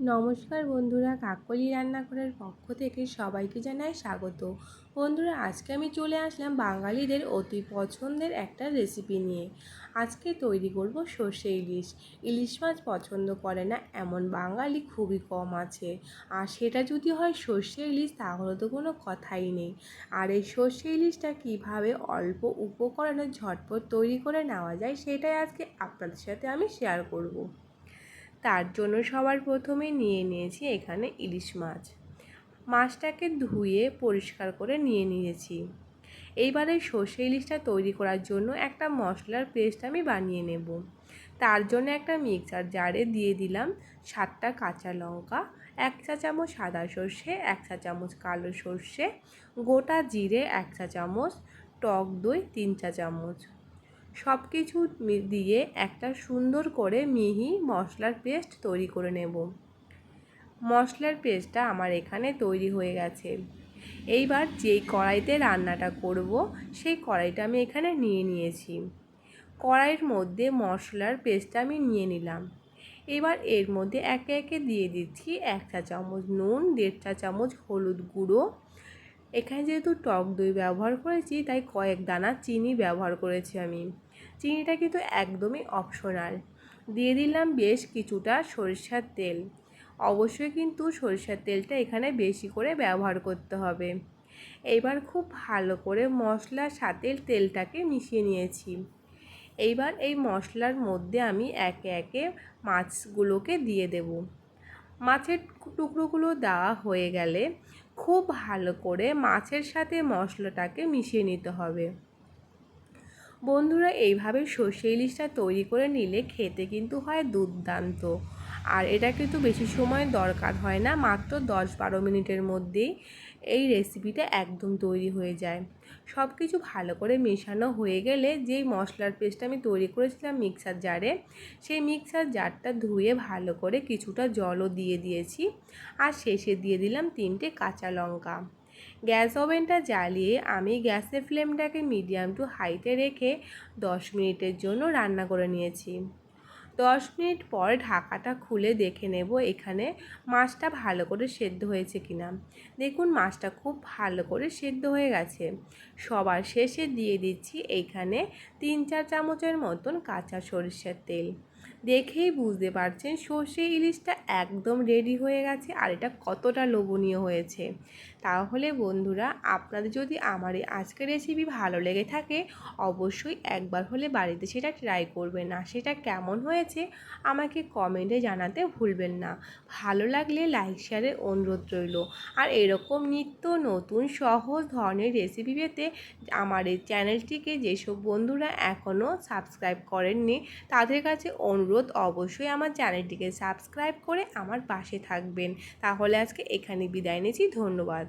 নমস্কার বন্ধুরা, কাকলি রান্নাঘরের পক্ষ থেকে সবাইকে জানাই স্বাগত। বন্ধুরা, আজকে আমি চলে আসলাম বাঙালিদের অতি পছন্দের একটা রেসিপি নিয়ে। আজকে তৈরি করব সর্ষে ইলিশ। ইলিশ মাছ পছন্দ করে না, এমন বাঙালি খুবই কম আছে। আর সেটা যদি হয় সর্ষে ইলিশ, তাহলে তো কোনো কথাই নেই। আর এই সর্ষে ইলিশটা কীভাবে অল্প উপকরণে ঝটপট তৈরি করে নেওয়া যায়, সেটাই আজকে আপনাদের সাথে আমি শেয়ার করব। তার জন্য সবার প্রথমে নিয়ে নিয়েছি এখানে ইলিশ মাছ। মাছটাকে ধুয়ে পরিষ্কার করে নিয়ে নিয়েছি। এইবারে সর্ষে ইলিশটা তৈরি করার জন্য একটা মশলার পেস্ট আমি বানিয়ে নেব। তার জন্য একটা মিক্সার জারে দিয়ে দিলাম সাতটা কাঁচা লঙ্কা, এক চা চামচ সাদা সর্ষে, এক চা চামচ কালো সর্ষে, গোটা জিরে এক চা চামচ, টক দই তিন চা চামচ। সব কিছু দিয়ে একটা সুন্দর করে মিহি মশলার পেস্ট তৈরি করে নেব। মশলার পেস্টটা আমার এখানে তৈরি হয়ে গেছে। এইবার যেই কড়াইতে রান্নাটা করব, সেই কড়াইটা আমি এখানে নিয়ে নিয়েছি। কড়াইয়ের মধ্যে মশলার পেস্টটা আমি নিয়ে নিলাম। এবার এর মধ্যে একে একে দিয়ে দিচ্ছি এক চা চামচ নুন, দেড় চা চামচ হলুদ গুঁড়ো। এখানে যেহেতু টক দই ব্যবহার করেছি, তাই কয়েক দানা চিনি ব্যবহার করেছি আমি। চিনিটা কিন্তু একদমই অপশনাল দিয়ে দিলাম বেশ কিছুটা সরিষার তেল। অবশ্যই কিন্তু সরিষার তেলটা এখানে বেশি করে ব্যবহার করতে হবে। এইবার খুব ভালো করে মশলার সাথে তেলটাকে মিশিয়ে নিয়েছি। এইবার এই মশলার মধ্যে আমি একে একে মাছগুলোকে দিয়ে দেব। মাছের টুকরোগুলো দেওয়া হয়ে গেলে খুব ভালো করে মাছের সাথে মশলাটাকে মিশিয়ে নিতে হবে। বন্ধুরা, এইভাবে সর্ষে ইলিশটা তৈরি করে নিলে খেতে কিন্তু হয় দুর্দান্ত। আর এটা কিন্তু বেশি সময় দরকার হয় না, মাত্র দশ বারো মিনিটের মধ্যেই এই রেসিপিটা একদম তৈরি হয়ে যায়। সব কিছু ভালো করে মেশানো হয়ে গেলে যেই মশলার পেস্ট আমি তৈরি করেছিলাম মিক্সার জারে সেই মিক্সার জারটা ধুয়ে ভালো করে কিছুটা জলও দিয়ে দিয়েছি। আর শেষে দিয়ে দিলাম তিনটে কাঁচা লঙ্কা। গ্যাস ওভেনটা জ্বালিয়ে আমি গ্যাসের ফ্লেমটাকে মিডিয়াম টু হাইতে রেখে দশ মিনিটের জন্য রান্না করে নিয়েছি। দশ মিনিট পর ঢাকাটা খুলে দেখে নেব এখানে মাছটা ভালো করে সেদ্ধ হয়েছে কিনা। দেখুন, মাছটা খুব ভালো করে সেদ্ধ হয়ে গেছে। সবার শেষে দিয়ে দিচ্ছি এইখানে তিন চার চামচের মতন কাঁচা সরিষার তেল। দেখেই বুঝতে পারছেন সর্ষে ইলিশটা একদম রেডি হয়ে গেছে আর এটা কতটা লোভনীয় হয়েছে। তাহলে বন্ধুরা, আপনাদের যদি আমার এই আজকের রেসিপি ভালো লেগে থাকে, অবশ্যই একবার হলে বাড়িতে সেটা ট্রাই করবেন। না সেটা কেমন হয়েছে আমাকে কমেন্টে জানাতে ভুলবেন না। ভালো লাগলে লাইক শেয়ারের অনুরোধ রইল। আর এরকম নিত্য নতুন সহজ ধরনের রেসিপি পেতে আমার এই চ্যানেলটিকে যেসব বন্ধুরা এখনও সাবস্ক্রাইব করেননি, তাদের কাছে অনুরোধ অবশ্যই আমার চ্যানেলটিকে সাবস্ক্রাইব করে আমার পাশে থাকবেন। তাহলে আজকে এখানে বিদায় নিয়েছি ধন্যবাদ।